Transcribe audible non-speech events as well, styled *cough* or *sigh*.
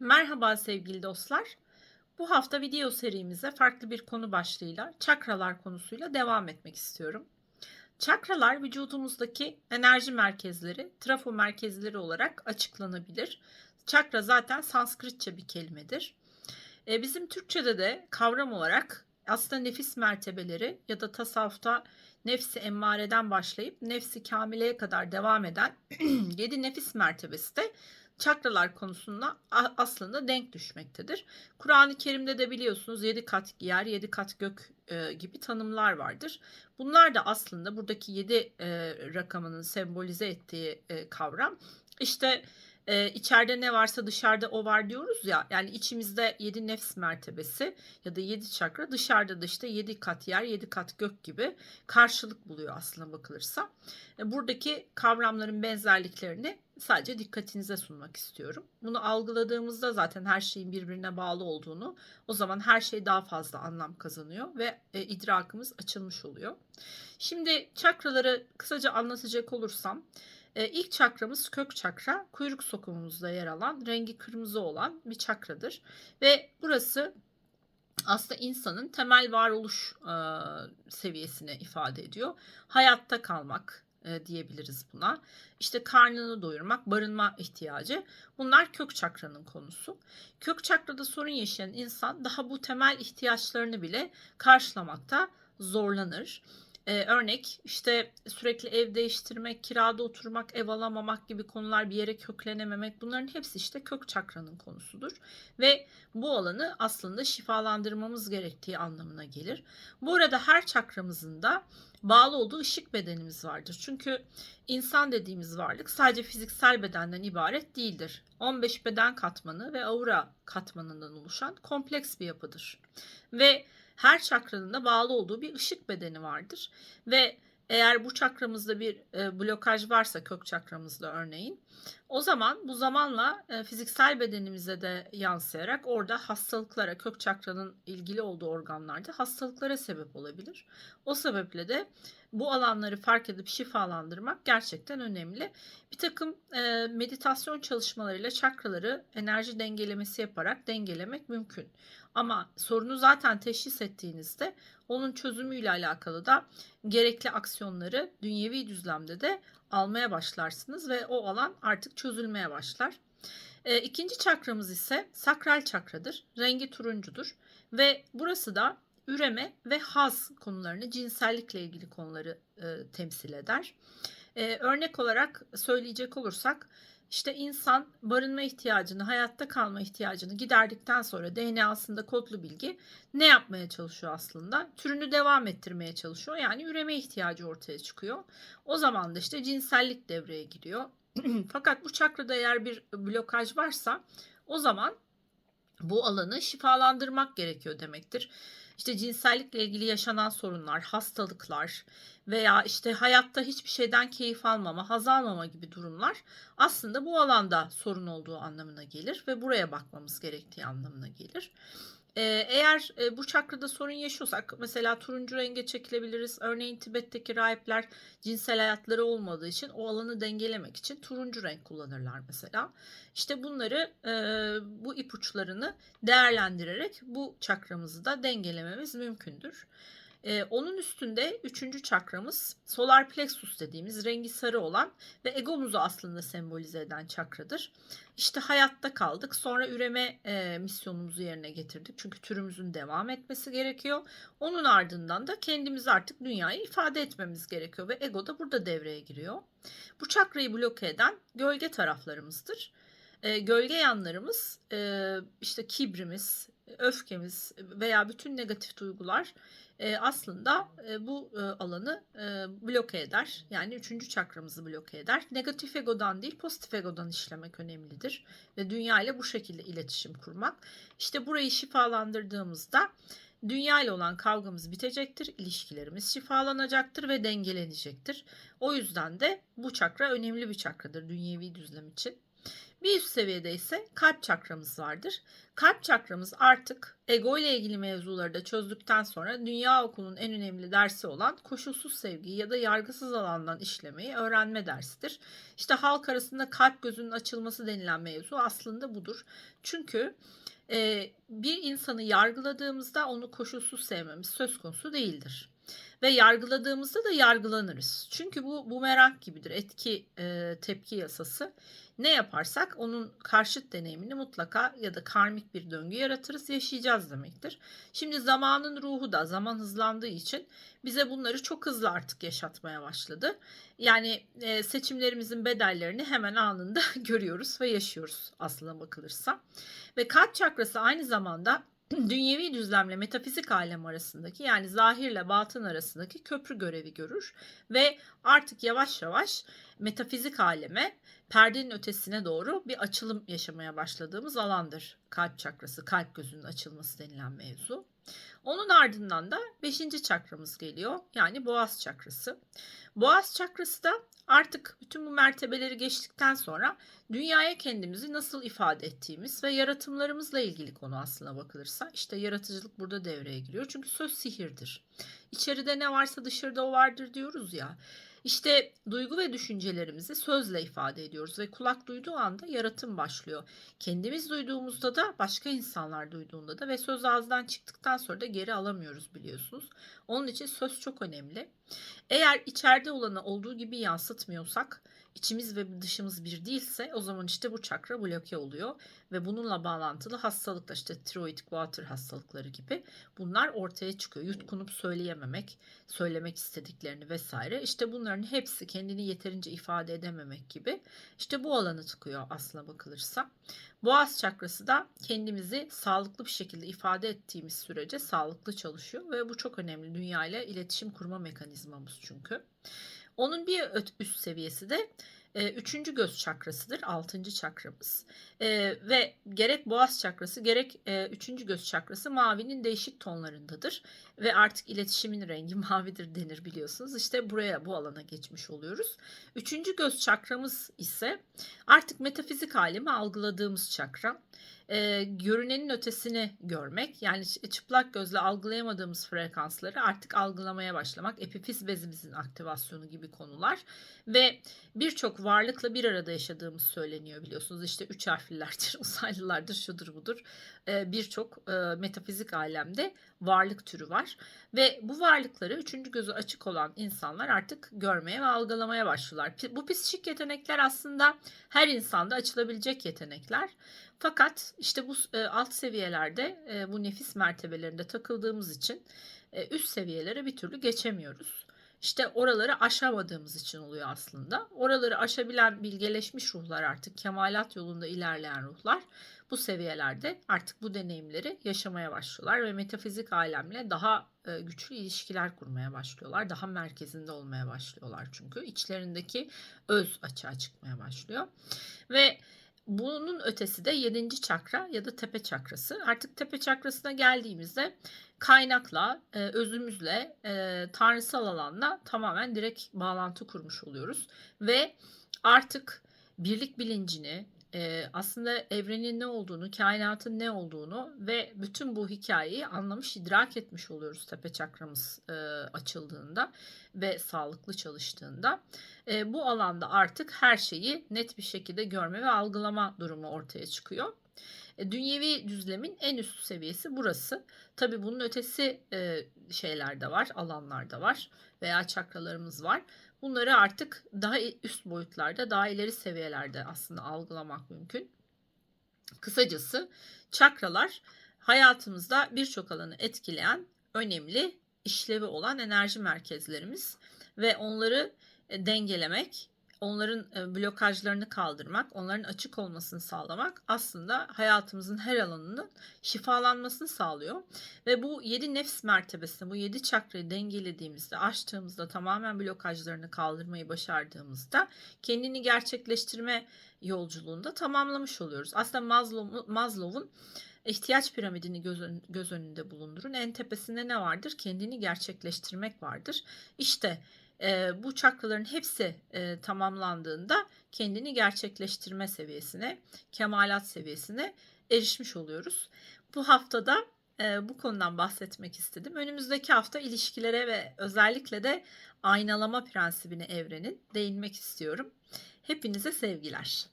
Merhaba sevgili dostlar. Bu hafta video serimize farklı bir konu başlığıyla çakralar konusuyla devam etmek istiyorum. Çakralar vücudumuzdaki enerji merkezleri, trafo merkezleri olarak açıklanabilir. Çakra zaten Sanskritçe bir kelimedir. E, bizim Türkçe'de de kavram olarak aslında nefis mertebeleri ya da tasavvufta nefsi emmareden başlayıp nefsi kamileye kadar devam eden *clears throat* 7 nefis mertebesi de çakralar konusunda aslında denk düşmektedir. Kur'an-ı Kerim'de de biliyorsunuz 7 kat yer, 7 kat gök e, gibi tanımlar vardır. Bunlar da aslında buradaki 7 rakamının sembolize ettiği e, kavram. İşte e, içeride ne varsa dışarıda o var diyoruz ya. Yani içimizde 7 nefs mertebesi ya da 7 çakra dışarıda da işte 7 kat yer, 7 kat gök gibi karşılık buluyor aslına bakılırsa. E, buradaki kavramların benzerliklerini sadece dikkatinize sunmak istiyorum. Bunu algıladığımızda zaten her şeyin birbirine bağlı olduğunu, o zaman her şey daha fazla anlam kazanıyor ve e, idrakımız açılmış oluyor. Şimdi çakraları kısaca anlatacak olursam, e, ilk çakramız kök çakra, kuyruk sokumumuzda yer alan, rengi kırmızı olan bir çakradır ve burası aslında insanın temel varoluş e, seviyesini ifade ediyor. Hayatta kalmak, e, diyebiliriz buna. İşte karnını doyurmak, barınma ihtiyacı. Bunlar kök çakranın konusu. Kök çakrada sorun yaşayan insan daha bu temel ihtiyaçlarını bile karşılamakta zorlanır. Ee, örnek işte sürekli ev değiştirmek, kirada oturmak, ev alamamak gibi konular bir yere köklenememek bunların hepsi işte kök çakranın konusudur. Ve bu alanı aslında şifalandırmamız gerektiği anlamına gelir. Bu arada her çakramızın da bağlı olduğu ışık bedenimiz vardır. Çünkü insan dediğimiz varlık sadece fiziksel bedenden ibaret değildir. 15 beden katmanı ve aura katmanından oluşan kompleks bir yapıdır. Ve her çakranın da bağlı olduğu bir ışık bedeni vardır. Ve eğer bu çakramızda bir e, blokaj varsa kök çakramızda örneğin o zaman bu zamanla e, fiziksel bedenimize de yansıyarak orada hastalıklara kök çakranın ilgili olduğu organlarda hastalıklara sebep olabilir. O sebeple de bu alanları fark edip şifalandırmak gerçekten önemli. Bir takım e, meditasyon çalışmalarıyla çakraları enerji dengelemesi yaparak dengelemek mümkün. Ama sorunu zaten teşhis ettiğinizde onun çözümüyle alakalı da gerekli aksiyonları dünyevi düzlemde de almaya başlarsınız ve o alan artık çözülmeye başlar. E, ikinci çakramız ise sakral çakradır. Rengi turuncudur ve burası da üreme ve haz konularını, cinsellikle ilgili konuları e, temsil eder. E, örnek olarak söyleyecek olursak işte insan barınma ihtiyacını, hayatta kalma ihtiyacını giderdikten sonra DNA'sında kodlu bilgi ne yapmaya çalışıyor aslında? Türünü devam ettirmeye çalışıyor. Yani üreme ihtiyacı ortaya çıkıyor. O zaman da işte cinsellik devreye giriyor. *clears throat* Fakat bu çakrada eğer bir blokaj varsa o zaman bu alanı şifalandırmak gerekiyor demektir. İşte cinsellikle ilgili yaşanan sorunlar, hastalıklar veya işte hayatta hiçbir şeyden keyif almama, haz almama gibi durumlar aslında bu alanda sorun olduğu anlamına gelir ve buraya bakmamız gerektiği anlamına gelir. Ee, eğer e, bu çakrada sorun yaşıyorsak mesela turuncu renge çekilebiliriz. Örneğin Tibet'teki rahipler cinsel hayatları olmadığı için o alanı dengelemek için turuncu renk kullanırlar mesela. İşte bunları e, bu ipuçlarını değerlendirerek bu çakramızı da dengelememiz mümkündür. Ee, onun üstünde üçüncü çakramız solar plexus dediğimiz rengi sarı olan ve egomuzu aslında sembolize eden çakradır. İşte hayatta kaldık sonra üreme e, misyonumuzu yerine getirdik. Çünkü türümüzün devam etmesi gerekiyor. Onun ardından da kendimizi artık dünyaya ifade etmemiz gerekiyor ve ego da burada devreye giriyor. Bu çakrayı bloke eden gölge taraflarımızdır. E, gölge yanlarımız e, işte kibrimiz, öfkemiz veya bütün negatif duygular e, aslında e, bu e, alanı e, bloke eder. Yani üçüncü çakramızı bloke eder. Negatif egodan değil pozitif egodan işlemek önemlidir. Ve dünya ile bu şekilde iletişim kurmak. İşte burayı şifalandırdığımızda dünya ile olan kavgamız bitecektir. ilişkilerimiz şifalanacaktır ve dengelenecektir. O yüzden de bu çakra önemli bir çakradır dünyevi düzlem için. Bir üst seviyede ise kalp çakramız vardır. Kalp çakramız artık ego ile ilgili mevzuları da çözdükten sonra dünya okulunun en önemli dersi olan koşulsuz sevgi ya da yargısız alandan işlemeyi öğrenme dersidir. İşte halk arasında kalp gözünün açılması denilen mevzu aslında budur. Çünkü e, bir insanı yargıladığımızda onu koşulsuz sevmemiz söz konusu değildir. Ve yargıladığımızda da yargılanırız. Çünkü bu bumerang gibidir. Etki e, tepki yasası. Ne yaparsak onun karşıt deneyimini mutlaka ya da karmik bir döngü yaratırız, yaşayacağız demektir. Şimdi zamanın ruhu da zaman hızlandığı için bize bunları çok hızlı artık yaşatmaya başladı. Yani e, seçimlerimizin bedellerini hemen anında *laughs* görüyoruz ve yaşıyoruz aslına bakılırsa. Ve kalp çakrası aynı zamanda dünyevi düzlemle metafizik alem arasındaki yani zahirle batın arasındaki köprü görevi görür ve artık yavaş yavaş metafizik aleme perdenin ötesine doğru bir açılım yaşamaya başladığımız alandır. Kalp çakrası, kalp gözünün açılması denilen mevzu. Onun ardından da 5. çakramız geliyor. Yani boğaz çakrası. Boğaz çakrası da artık bütün bu mertebeleri geçtikten sonra dünyaya kendimizi nasıl ifade ettiğimiz ve yaratımlarımızla ilgili konu aslına bakılırsa işte yaratıcılık burada devreye giriyor. Çünkü söz sihirdir. İçeride ne varsa dışarıda o vardır diyoruz ya. İşte duygu ve düşüncelerimizi sözle ifade ediyoruz ve kulak duyduğu anda yaratım başlıyor. Kendimiz duyduğumuzda da başka insanlar duyduğunda da ve söz ağızdan çıktıktan sonra da geri alamıyoruz biliyorsunuz. Onun için söz çok önemli. Eğer içeride olanı olduğu gibi yansıtmıyorsak, içimiz ve dışımız bir değilse o zaman işte bu çakra bloke oluyor ve bununla bağlantılı hastalıklar işte tiroid, guatr hastalıkları gibi bunlar ortaya çıkıyor. Yutkunup söyleyememek, söylemek istediklerini vesaire. İşte bunların hepsi kendini yeterince ifade edememek gibi. İşte bu alanı tıkıyor aslına bakılırsa. Boğaz çakrası da kendimizi sağlıklı bir şekilde ifade ettiğimiz sürece sağlıklı çalışıyor ve bu çok önemli. Dünya ile iletişim kurma mekanizmamız çünkü. Onun bir üst seviyesi de e, üçüncü göz çakrasıdır. Altıncı çakramız. E, ve gerek boğaz çakrası gerek e, üçüncü göz çakrası mavinin değişik tonlarındadır. Ve artık iletişimin rengi *laughs* mavidir denir biliyorsunuz. İşte buraya bu alana geçmiş oluyoruz. Üçüncü göz çakramız ise artık metafizik alemi algıladığımız çakra. E, görünenin ötesini görmek yani çıplak gözle algılayamadığımız frekansları artık algılamaya başlamak epifiz bezimizin aktivasyonu gibi konular. Ve birçok varlıkla bir arada yaşadığımız söyleniyor biliyorsunuz. İşte üç harflilerdir *laughs* uzaylılardır şudur budur. E, birçok e, metafizik alemde varlık türü var ve bu varlıkları üçüncü gözü açık olan insanlar artık görmeye ve algılamaya başlıyorlar. Bu psikik yetenekler aslında her insanda açılabilecek yetenekler. Fakat işte bu e, alt seviyelerde e, bu nefis mertebelerinde takıldığımız için e, üst seviyelere bir türlü geçemiyoruz. İşte oraları aşamadığımız için oluyor aslında. Oraları aşabilen bilgeleşmiş ruhlar artık kemalat yolunda ilerleyen ruhlar bu seviyelerde artık bu deneyimleri yaşamaya başlıyorlar ve metafizik alemle daha güçlü ilişkiler kurmaya başlıyorlar. Daha merkezinde olmaya başlıyorlar çünkü içlerindeki öz açığa çıkmaya başlıyor. Ve bunun ötesi de yedinci çakra ya da tepe çakrası. Artık tepe çakrasına geldiğimizde kaynakla, e, özümüzle, e, tanrısal alanla tamamen direkt bağlantı kurmuş oluyoruz. Ve artık birlik bilincini, e, aslında evrenin ne olduğunu, kainatın ne olduğunu ve bütün bu hikayeyi anlamış, idrak etmiş oluyoruz tepe çakramız e, açıldığında ve sağlıklı çalıştığında. E, bu alanda artık her şeyi net bir şekilde görme ve algılama durumu ortaya çıkıyor. E, dünyevi düzlemin en üst seviyesi burası. Tabi bunun ötesi şeyler de var, alanlar da var veya çakralarımız var. Bunları artık daha üst boyutlarda, daha ileri seviyelerde aslında algılamak mümkün. Kısacası çakralar hayatımızda birçok alanı etkileyen önemli işlevi olan enerji merkezlerimiz ve onları e, dengelemek onların e, blokajlarını kaldırmak, onların açık olmasını sağlamak aslında hayatımızın her alanının şifalanmasını sağlıyor. Ve bu yedi nefs mertebesini, bu yedi çakrayı dengelediğimizde, açtığımızda, tamamen blokajlarını kaldırmayı başardığımızda kendini gerçekleştirme yolculuğunda tamamlamış oluyoruz. Aslında Maslow, Maslow'un ihtiyaç piramidini göz, göz önünde bulundurun. En tepesinde ne vardır? Kendini gerçekleştirmek vardır. İşte e, bu çakraların hepsi e, tamamlandığında kendini gerçekleştirme seviyesine, kemalat seviyesine erişmiş oluyoruz. Bu haftada eee, bu konudan bahsetmek istedim. Önümüzdeki hafta ilişkilere ve özellikle de aynalama prensibine evrenin değinmek istiyorum. Hepinize sevgiler.